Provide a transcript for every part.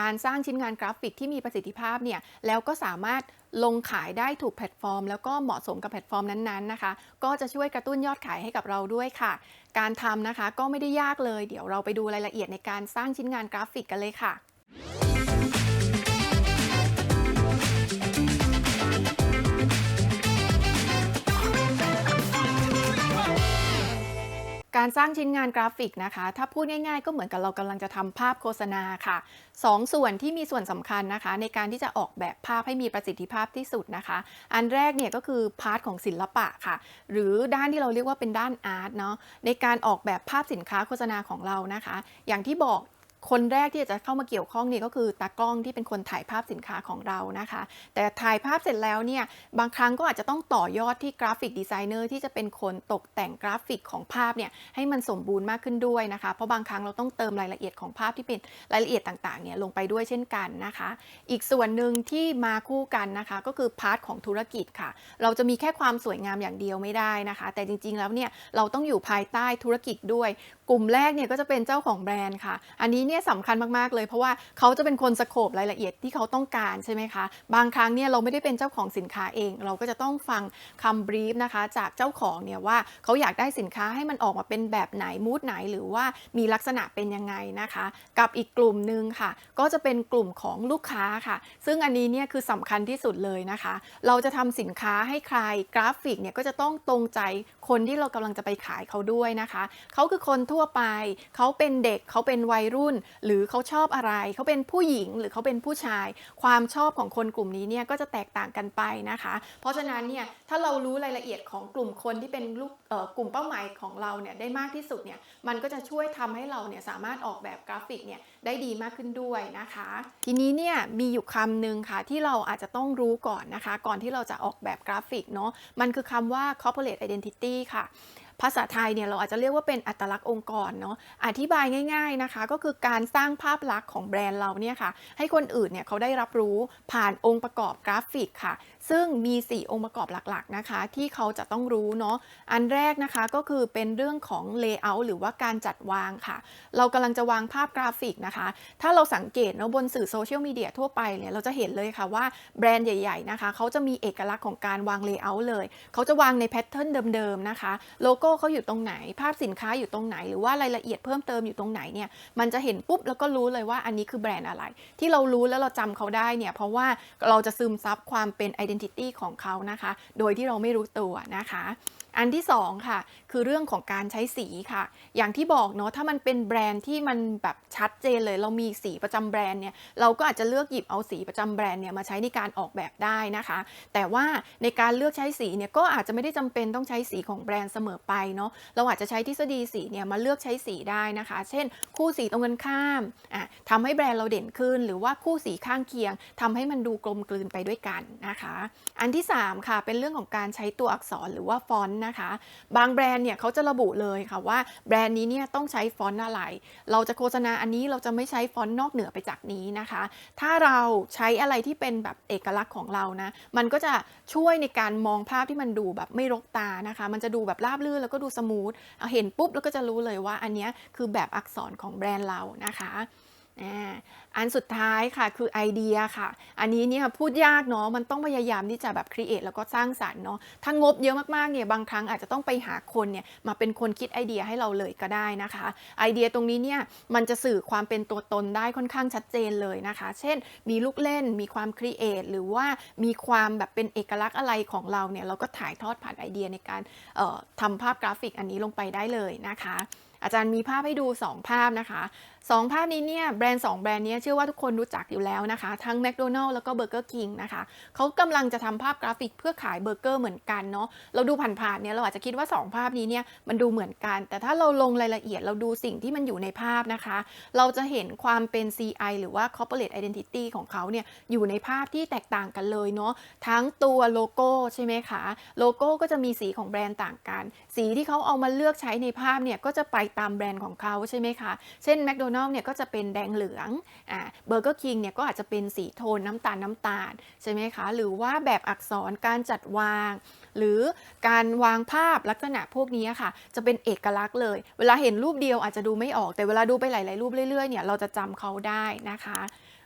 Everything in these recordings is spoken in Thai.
การสร้างชิ้นงานกราฟิกที่มีประสิทธิภาพเนี่ยแล้วก็สามารถลงขายได้ถูกแพลตฟอร์ม แล้วก็เหมาะสมกับแพลตฟอร์มนั้นๆนะคะ ก็จะช่วยกระตุ้นยอดขายให้กับเราด้วยค่ะ การทำนะคะก็ไม่ได้ยากเลย เดี๋ยวเราไปดูรายละเอียดในการสร้างชิ้นงานกราฟิกกันเลยค่ะ การสร้างชิ้นงานกราฟิกนะคะ ถ้าพูดง่ายๆ ก็เหมือนกับเรากำลังจะทำภาพโฆษณาค่ะสองส่วนที่มีส่วนสำคัญนะคะ ในการที่จะออกแบบภาพให้มีประสิทธิภาพที่สุดนะคะ อันแรกเนี่ยก็คือพาร์ทของศิลปะค่ะ หรือด้านที่เราเรียกว่าเป็นด้านอาร์ตเนาะในการออกแบบภาพสินค้าโฆษณาของเรานะคะ อย่างที่บอก คนแรกที่จะเข้ามาเกี่ยวข้องนี่ก็คือตากล้องที่เป็นคนถ่ายภาพสินค้าของเรานะคะ แต่ถ่ายภาพเสร็จแล้วเนี่ยบางครั้งก็อาจจะต้องต่อยอดที่กราฟิกดีไซเนอร์ที่จะเป็นคนตกแต่งกราฟิกของภาพเนี่ยให้มันสมบูรณ์มากขึ้นด้วยนะคะ เพราะบางครั้งเราต้องเติมรายละเอียดของภาพที่เป็นรายละเอียดต่างๆเนี่ยลงไปด้วยเช่นกันนะคะ อีกส่วนหนึ่งที่มาคู่กันนะคะ ก็คือพาร์ทของธุรกิจค่ะ เราจะมีแค่ความสวยงามอย่างเดียวไม่ได้นะคะ แต่จริงๆแล้วเนี่ยเราต้องอยู่ภายใต้ธุรกิจด้วย กลุ่มแรกเนี่ยก็จะเป็นเจ้าของแบรนด์ค่ะ อันนี้เนี่ยสำคัญมากๆเลย เพราะว่าเขาจะเป็นคนสโคปรายละเอียดที่เขาต้องการใช่ไหมคะ บางครั้งเนี่ยเราไม่ได้เป็นเจ้าของสินค้าเอง เราก็จะต้องฟังคำบรีฟนะคะ จากเจ้าของเนี่ยว่าเขาอยากได้สินค้าให้มันออกมาเป็นแบบไหนมูดไหน หรือว่ามีลักษณะเป็นยังไงนะคะ กับอีกกลุ่มหนึ่งค่ะ ก็จะเป็นกลุ่มของลูกค้าค่ะ ซึ่งอันนี้เนี่ยคือสำคัญที่สุดเลยนะคะ เราจะทำสินค้าให้ใครกราฟิกเนี่ยก็จะต้องตรงใจคนที่เรากำลังจะไปขายเขาด้วยนะคะ เขาคือคนทั่วไป เขาเป็นเด็กเขาเป็นวัยรุ่นหรือเขาชอบอะไร เขาเป็นผู้หญิงหรือเขาเป็นผู้ชาย ความชอบของคนกลุ่มนี้เนี่ยก็จะแตกต่างกันไปนะคะ เพราะฉะนั้นเนี่ยถ้าเรารู้รายละเอียดของกลุ่มคนที่เป็นลูกกลุ่มเป้าหมายของเราเนี่ยได้มากที่สุดเนี่ยมันก็จะช่วยทำให้เราเนี่ยสามารถออกแบบกราฟิกเนี่ยได้ดีมากขึ้นด้วยนะคะ ทีนี้เนี่ยมีอยู่คำหนึ่งค่ะที่เราอาจจะต้องรู้ก่อนนะคะ ก่อนที่เราจะออกแบบกราฟิกเนาะมันคือคำว่า corporate identity ค่ะ ภาษาไทยเนี่ยเราอาจจะเรียกว่าเป็นอัตลักษณ์องค์กรเนาะอธิบายง่าย ๆนะคะ ก็คือการสร้างภาพลักษณ์ของแบรนด์เราเนี่ยค่ะให้คนอื่นเนี่ยเขาได้รับรู้ผ่านองค์ประกอบกราฟิกค่ะ ซึ่งมี 4 องค์ประกอบหลักๆนะคะ ที่เขาจะต้องรู้เนาะอันแรกนะคะก็คือเป็นเรื่องของ layout หรือว่าการจัดวางค่ะ เรากำลังจะวางภาพกราฟิกนะคะ ถ้าเราสังเกตเนาะบนสื่อโซเชียลมีเดียทั่วไปเนี่ยเราจะเห็นเลยค่ะว่าแบรนด์ใหญ่ ๆนะคะเขาจะมีเอกลักษณ์ของการวาง layout เลย เขาจะวางในแพทเทิร์นเดิมๆนะคะโลโก้เขาอยู่ตรงไหน ภาพสินค้าอยู่ตรงไหน หรือว่ารายละเอียดเพิ่มเติมอยู่ตรงไหนเนี่ยมันจะเห็นปุ๊บแล้วก็รู้เลยว่าอันนี้คือแบรนด์อะไร ที่เรารู้แล้วเราจำเขาได้เนี่ยเพราะว่าเราจะซึมซับความเป็น identity ของเขานะคะ โดยที่เราไม่รู้ตัวนะคะ อันที่สองค่ะคือเรื่องของการใช้สีค่ะ อย่างที่บอกเนาะถ้ามันเป็นแบรนด์ที่มันแบบชัดเจนเลย เรามีสีประจำแบรนด์เนี่ยเราก็อาจจะเลือกหยิบเอาสีประจำแบรนด์เนี่ยมาใช้ในการออกแบบได้นะคะ แต่ว่าในการเลือกใช้สีเนี่ยก็อาจจะไม่ได้จำเป็นต้องใช้สีของแบรนด์เสมอไปเนาะเราอาจจะใช้ทฤษฎีสีเนี่ยมาเลือกใช้สีได้นะคะ เช่น คู่สีตรงกันข้ามอะทำให้แบรนด์เราเด่นขึ้น หรือว่าคู่สีข้างเคียงทำให้มันดูกลมกลืนไปด้วยกันนะคะ อันที่สามค่ะเป็นเรื่องของการใช้ตัวอักษรหรือว่าฟอนต์นะคะ บางแบรนด์เนี่ยเขาจะระบุเลยค่ะว่าแบรนด์นี้เนี่ยต้องใช้ฟอนต์อะไร เราจะโฆษณาอันนี้เราจะไม่ใช้ฟอนต์นอกเหนือไปจากนี้นะคะ ถ้าเราใช้อะไรที่เป็นแบบเอกลักษณ์ของเรานะ มันก็จะช่วยในการมองภาพที่มันดูแบบไม่รกตานะคะ มันจะดูแบบราบรื่นแล้วก็ดูสมูทเเห็นปุ๊บแล้วก็จะรู้เลยว่าอันนี้คือแบบอักษรของแบรนด์เรานะคะ อันสุดท้ายค่ะคือไอเดียค่ะ อันนี้เนี่ยพูดยากเนาะมันต้องพยายามที่จะแบบครีเอทแล้วก็สร้างสรรค์เนาะถ้างบเยอะมากๆเนี่ยบางครั้งอาจจะต้องไปหาคนเนี่ยมาเป็นคนคิดไอเดียให้เราเลยก็ได้นะคะ ไอเดียตรงนี้เนี่ยมันจะสื่อความเป็นตัวตนได้ค่อนข้างชัดเจนเลยนะคะ เช่น มีลูกเล่นมีความครีเอทหรือว่ามีความแบบเป็นเอกลักษณ์อะไรของเราเนี่ยเราก็ถ่ายทอดผ่านไอเดียในการออทำภาพกราฟิกอันนี้ลงไปได้เลยนะคะ อาจารย์มีภาพให้ดู 2 ภาพนะคะ 2 ภาพนี้เนี่ยแบรนด์2แบรนด์นี้เชื่อว่าทุกคนรู้จักอยู่แล้วนะคะ ทั้ง McDonald's แล้วก็ Burger King นะคะเขากำลังจะทำภาพกราฟิกเพื่อขายเบอร์เกอร์เหมือนกันเนาะเราดูผ่านๆเนี่ยเราอาจจะคิดว่า 2 ภาพนี้เนี่ยมันดูเหมือนกัน แต่ถ้าเราลงรายละเอียดเราดูสิ่งที่มันอยู่ในภาพนะคะ เราจะเห็นความเป็น CI หรือว่า Corporate Identity ของเขาเนี่ยอยู่ในภาพที่แตกต่างกันเลยเนาะทั้งตัวโลโก้ใช่ไหมคะโลโก้ก็จะมีสีของแบรนด์ต่างกัน สีที่เขาเอามาเลือกใช้ในภาพเนี่ยก็จะไปตามแบรนด์ของเขาใช่ไหมคะ เช่น McDonald's เนี่ยก็จะเป็นแดงเหลืองอ่า Burger King เนี่ยก็อาจจะเป็นสีโทนน้ำตาลน้ำตาลใช่ไหมคะ หรือว่าแบบอักษรการจัดวาง หรือการวางภาพลักษณะพวกนี้ค่ะ จะเป็นเอกลักษณ์เลย เวลาเห็นรูปเดียวอาจจะดูไม่ออกแต่เวลาดูไปหลาย ๆ รูปเรื่อย ๆ เนี่ยเราจะจำเขาได้นะคะ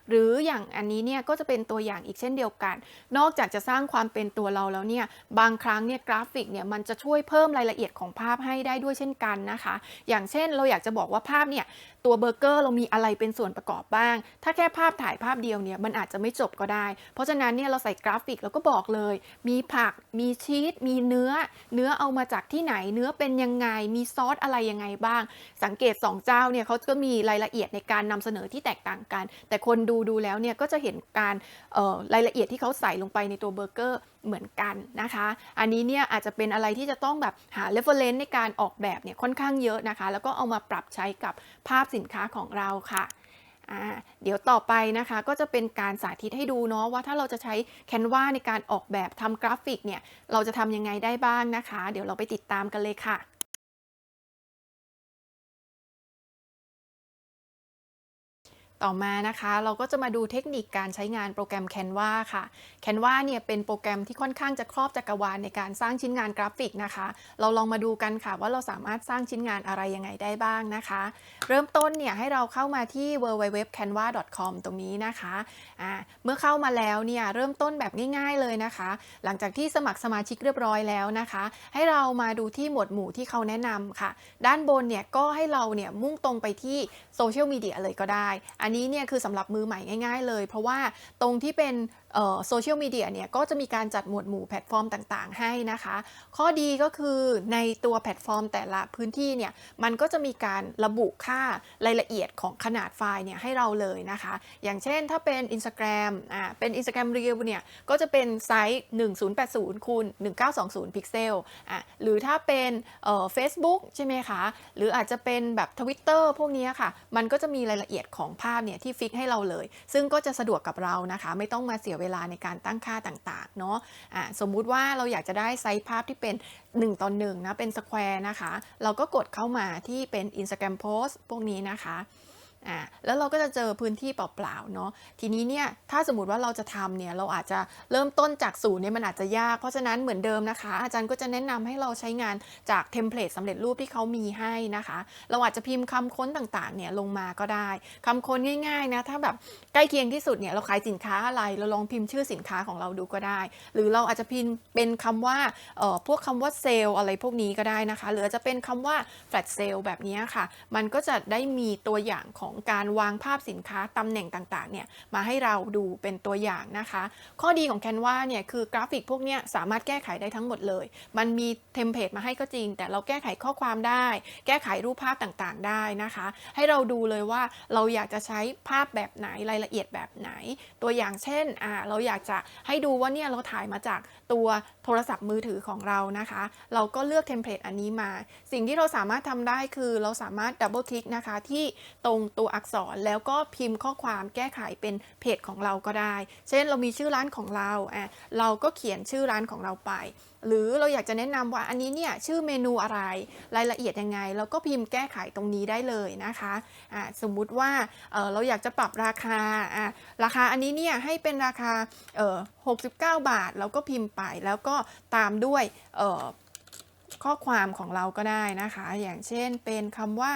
หรืออย่างอันนี้เนี่ยก็จะเป็นตัวอย่างอีกเช่นเดียวกัน นอกจากจะสร้างความเป็นตัวเราแล้วเนี่ยบางครั้งเนี่ยกราฟิกเนี่ยมันจะช่วยเพิ่มรายละเอียดของภาพให้ได้ด้วยเช่นกันนะคะ อย่างเช่นเราอยากจะบอกว่าภาพเนี่ยตัวเบอร์เกอร์เรามีอะไรเป็นส่วนประกอบบ้าง ถ้าแค่ภาพถ่ายภาพเดียวเนี่ยมันอาจจะไม่จบก็ได้ เพราะฉะนั้นเนี่ยเราใส่กราฟิกแล้วก็บอกเลย มีผัก มีชีส มีเนื้อ เนื้อเอามาจากที่ไหน เนื้อเป็นยังไง มีซอสอะไรยังไงบ้าง สังเกต 2 เจ้าเนี่ยเขาก็มีรายละเอียดในการนำเสนอที่แตกต่างกัน แต่คนดูดูแล้วเนี่ยก็จะเห็นการรายละเอียดที่เขาใส่ลงไปในตัวเบอร์เกอร์เหมือนกันนะคะ อันนี้เนี่ยอาจจะเป็นอะไรที่จะต้องแบบหา reference ในการออกแบบเนี่ยค่อนข้างเยอะนะคะ แล้วก็เอามาปรับใช้กับภาพสินค้าของเราค่ะเดี๋ยวต่อไปนะคะก็จะเป็นการสาธิตให้ดูเนาะว่าถ้าเราจะใช้ Canva ในการออกแบบทำกราฟิกเนี่ยเราจะทำยังไงได้บ้างนะคะ เดี๋ยวเราไปติดตามกันเลยค่ะ ต่อมานะคะเราก็จะมาดูเทคนิคการใช้งานโปรแกรม Canva ค่ะ Canva เนี่ยเป็นโปรแกรมที่ค่อนข้างจะครอบจักรวาลในการสร้างชิ้นงานกราฟิกนะคะ เราลองมาดูกันค่ะว่าเราสามารถสร้างชิ้นงานอะไรยังไงได้บ้างนะคะ เริ่มต้นเนี่ยให้เราเข้ามาที่ www.canva.com ตรงนี้นะคะอ่าเมื่อเข้ามาแล้วเนี่ยเริ่มต้นแบบง่าย ๆเลยนะคะ หลังจากที่สมัครสมาชิกเรียบร้อยแล้วนะคะ ให้เรามาดูที่หมวดหมู่ที่เขาแนะนำค่ะ ด้านบนเนี่ยก็ให้เราเนี่ยมุ่งตรงไปที่โซเชียลมีเดียเลยก็ได้ อันนี้เนี่ยคือสำหรับมือใหม่ง่าย ๆ เลย เพราะว่าตรงที่เป็น โซเชียลมีเดียเนี่ยก็จะมีการจัดหมวดหมู่แพลตฟอร์มต่างๆ ให้นะคะ ข้อดีก็คือในตัวแพลตฟอร์มแต่ละพื้นที่เนี่ยมันก็จะมีการระบุค่ารายละเอียดของขนาดไฟล์เนี่ยให้เราเลยนะคะ อย่างเช่นถ้าเป็น Instagram อ่าเป็น Instagram Reel เนี่ยก็จะเป็นไซส์ 1080คูณ1920 พิกเซลอะหรือถ้าเป็นเอ่อ Facebook ใช่ไหมคะ หรืออาจจะเป็นแบบ Twitter พวกนี้ค่ะ มันก็จะมีรายละเอียดของภาพเนี่ยที่ฟิกให้เราเลย ซึ่งก็จะสะดวกกับเรานะคะ ไม่ต้องมาเสียเวเวลาในการตั้งค่าต่างๆ เนาะอะสมมุติว่าเราอยากจะได้ไซส์ภาพที่เป็น 1ต่อ1นะ เป็นสแควร์นะคะ เราก็กดเข้ามาที่เป็น Instagram Post พวกนี้นะคะ อ่าแล้วเราก็จะเจอพื้นที่เปล่าๆเนาะทีนี้เนี่ยถ้าสมมติว่าเราจะทำเนี่ยเราอาจจะเริ่มต้นจากศูนย์เนี่ยมันอาจจะยาก เพราะฉะนั้นเหมือนเดิมนะคะ อาจารย์ก็จะแนะนำให้เราใช้งานจากเทมเพลตสำเร็จรูปที่เขามีให้นะคะ เราอาจจะพิมพ์คำค้นต่างๆเนี่ยลงมาก็ได้คำค้นง่ายๆนะถ้าแบบใกล้เคียงที่สุดเนี่ยเราขายสินค้าอะไรเราลองพิมพ์ชื่อสินค้าของเราดูก็ได้ หรือเราอาจจะพิมพ์เป็นคำว่าเอ่อพวกคำว่าเซลอะไรพวกนี้ก็ได้นะคะ หรือจะเป็นคำว่า flat sale แบบนี้ค่ะ มันก็จะได้มีตัวอย่างของการวางภาพสินค้าตำแหน่งต่างๆเนี่ยมาให้เราดูเป็นตัวอย่างนะคะ ข้อดีของ Canva เนี่ยคือกราฟิกพวกเนี้ยสามารถแก้ไขได้ทั้งหมดเลย มันมีเทมเพลตมาให้ก็จริง แต่เราแก้ไขข้อความได้ แก้ไขรูปภาพต่างๆได้นะคะ ให้เราดูเลยว่าเราอยากจะใช้ภาพแบบไหนรายละเอียดแบบไหน ตัวอย่างเช่นอ่าเราอยากจะให้ดูว่าเนี่ยเราถ่ายมาจากตัวโทรศัพท์มือถือของเรานะคะ เราก็เลือกเทมเพลตอันนี้มา สิ่งที่เราสามารถทำได้คือเราสามารถดับเบิลคลิกนะคะที่ตรงตัวอักษรแล้วก็พิมพ์ข้อความแก้ไขเป็นเพจของเราก็ได้ เช่นเรามีชื่อร้านของเราอะเราก็เขียนชื่อร้านของเราไป หรือเราอยากจะแนะนำว่าอันนี้เนี่ยชื่อเมนูอะไรรายละเอียดยังไง เราก็พิมพ์แก้ไขตรงนี้ได้เลยนะคะอะสมมุติว่าเเราอยากจะปรับราคาอะราคาอันนี้เนี่ยให้เป็นราคาเออ69 บาท เราก็พิมพ์ไปแล้วก็ตามด้วยเออ ข้อความของเราก็ได้นะคะ อย่างเช่นเป็นคำว่า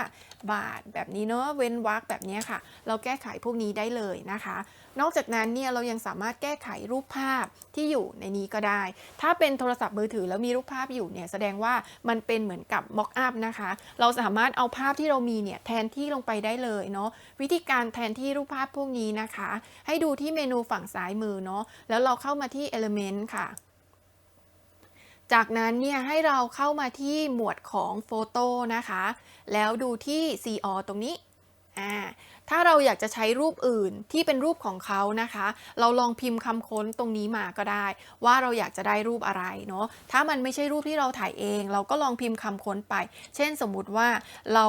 บาทแบบนี้เนาะเว้นวรรคแบบนี้ค่ะ เราแก้ไขพวกนี้ได้เลยนะคะ นอกจากนั้นเนี่ยเรายังสามารถแก้ไขรูปภาพที่อยู่ในนี้ก็ได้ ถ้าเป็นโทรศัพท์มือถือแล้วมีรูปภาพอยู่เนี่ยแสดงว่ามันเป็นเหมือนกับ mock up นะคะ เราสามารถเอาภาพที่เรามีเนี่ยแทนที่ลงไปได้เลยเนาะวิธีการแทนที่รูปภาพพวกนี้นะคะ ให้ดูที่เมนูฝั่งซ้ายมือเนาะแล้วเราเข้ามาที่ element ค่ะ จากนั้นเนี่ยให้เราเข้ามาที่หมวดของโฟโต้นะคะ แล้วดูที่ CO ตรงนี้อ่า ถ้าเราอยากจะใช้รูปอื่นที่เป็นรูปของเขานะคะ เราลองพิมพ์คำค้นตรงนี้มาก็ได้ ว่าเราอยากจะได้รูปอะไรเนาะถ้ามันไม่ใช่รูปที่เราถ่ายเอง เราก็ลองพิมพ์คำค้นไป เช่นสมมุติว่าเรา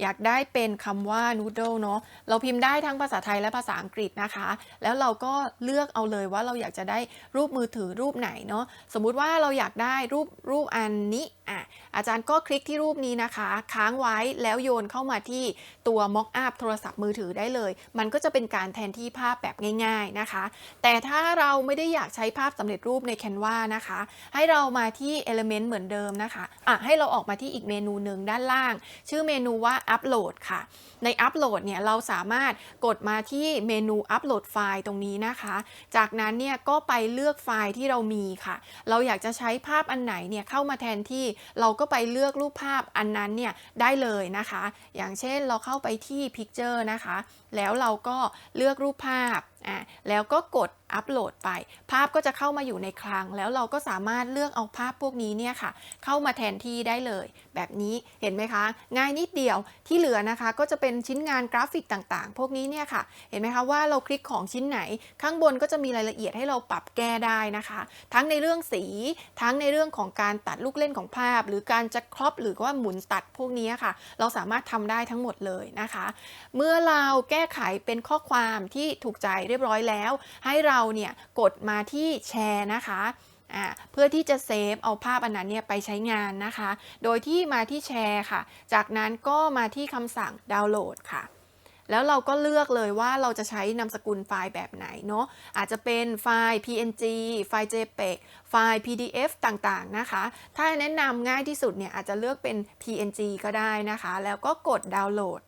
อยากได้เป็นคำว่า noodle เนาะเราพิมพ์ได้ทั้งภาษาไทยและภาษาอังกฤษนะคะ แล้วเราก็เลือกเอาเลยว่าเราอยากจะได้รูปมือถือรูปไหนเนาะสมมุติว่าเราอยากได้รูปรูปอันนี้อะอาจารย์ก็คลิกที่รูปนี้นะคะ ค้างไว้แล้วโยนเข้ามาที่ตัว mock up โทรศัพท์มือถือถือได้เลย มันก็จะเป็นการแทนที่ภาพแบบง่ายๆนะคะ แต่ถ้าเราไม่ได้อยากใช้ภาพสำเร็จรูปใน Canva นะคะ ให้เรามาที่ Element เหมือนเดิมนะคะอะให้เราออกมาที่อีกเมนูหนึ่งด้านล่าง ชื่อเมนูว่า Upload ค่ะ ใน Upload เนี่ยเราสามารถกดมาที่เมนู Upload ไฟล์ตรงนี้นะคะ จากนั้นเนี่ยก็ไปเลือกไฟล์ที่เรามีค่ะ เราอยากจะใช้ภาพอันไหนเนี่ยเข้ามาแทนที่เราก็ไปเลือกรูปภาพอันนั้นเนี่ยได้เลยนะคะ อย่างเช่นเราเข้าไปที่ Picture นะคะนะคะ แล้วเราก็เลือกรูปภาพอะแล้วก็กดอัปโหลดไป ภาพก็จะเข้ามาอยู่ในคลัง แล้วเราก็สามารถเลือกเอาภาพพวกนี้เนี่ยค่ะ เข้ามาแทนที่ได้เลย แบบนี้เห็นไหมคะ ง่ายนิดเดียวที่เหลือนะคะ ก็จะเป็นชิ้นงานกราฟิกต่างๆ พวกนี้เนี่ยค่ะ เห็นไหมคะว่าเราคลิกของชิ้นไหน ข้างบนก็จะมีรายละเอียดให้เราปรับแก้ได้นะคะ ทั้งในเรื่องสี ทั้งในเรื่องของการตัดลูกเล่นของภาพ หรือการจะครอปหรือว่าหมุนตัดพวกนี้ค่ะ เราสามารถทำได้ทั้งหมดเลยนะคะ เมื่อเราแก้ไขเป็นข้อความที่ถูกใจเรียบร้อยแล้ว ให้เราเนี่ยกดมาที่แชร์นะคะเพื่อที่จะเซฟเอาภาพอันนั้นเนี่ยไปใช้งานนะคะ โดยที่มาที่แชร์ค่ะ จากนั้นก็มาที่คำสั่งดาวน์โหลดค่ะ แล้วเราก็เลือกเลยว่าเราจะใช้นามสกุลไฟล์แบบไหนเนาะ อาจจะเป็นไฟล์ PNG ไฟล์ JPEG ไฟล์ PDF ต่างๆนะคะ ถ้าแนะนำง่ายที่สุดเนี่ยอาจจะเลือกเป็น PNG ก็ได้นะคะ แล้วก็กดดาวน์โหลด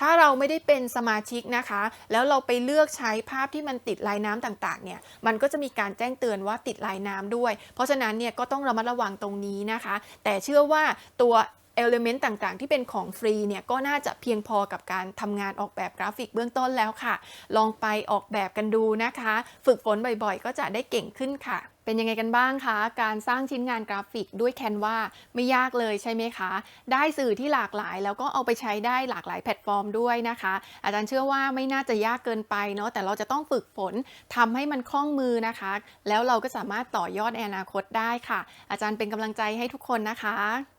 ถ้าเราไม่ได้เป็นสมาชิกนะคะ แล้วเราไปเลือกใช้ภาพที่มันติดลายน้ำต่างๆ เนี่ย มันก็จะมีการแจ้งเตือนว่าติดลายน้ำด้วย เพราะฉะนั้นเนี่ยก็ต้องระมัดระวังตรงนี้นะคะ แต่เชื่อว่าตัวเอลเมนต์ต่างๆ ที่เป็นของฟรีเนี่ยก็น่าจะเพียงพอกับการทำงานออกแบบกราฟิกเบื้องต้นแล้วค่ะ ลองไปออกแบบกันดูนะคะ ฝึกฝนบ่อยๆ ก็จะได้เก่งขึ้นค่ะ เป็นยังไงกันบ้างคะ การสร้างชิ้นงานกราฟิกด้วยแคนวาไม่ยากเลยใช่ไหมคะ ได้สื่อที่หลากหลาย แล้วก็เอาไปใช้ได้หลากหลายแพลตฟอร์มด้วยนะคะ อาจารย์เชื่อว่าไม่น่าจะยากเกินไปเนาะแต่เราจะต้องฝึกฝนทำให้มันคล่องมือนะคะ แล้วเราก็สามารถต่อยอดอนาคตได้ค่ะ อาจารย์เป็นกำลังใจให้ทุกคนนะคะ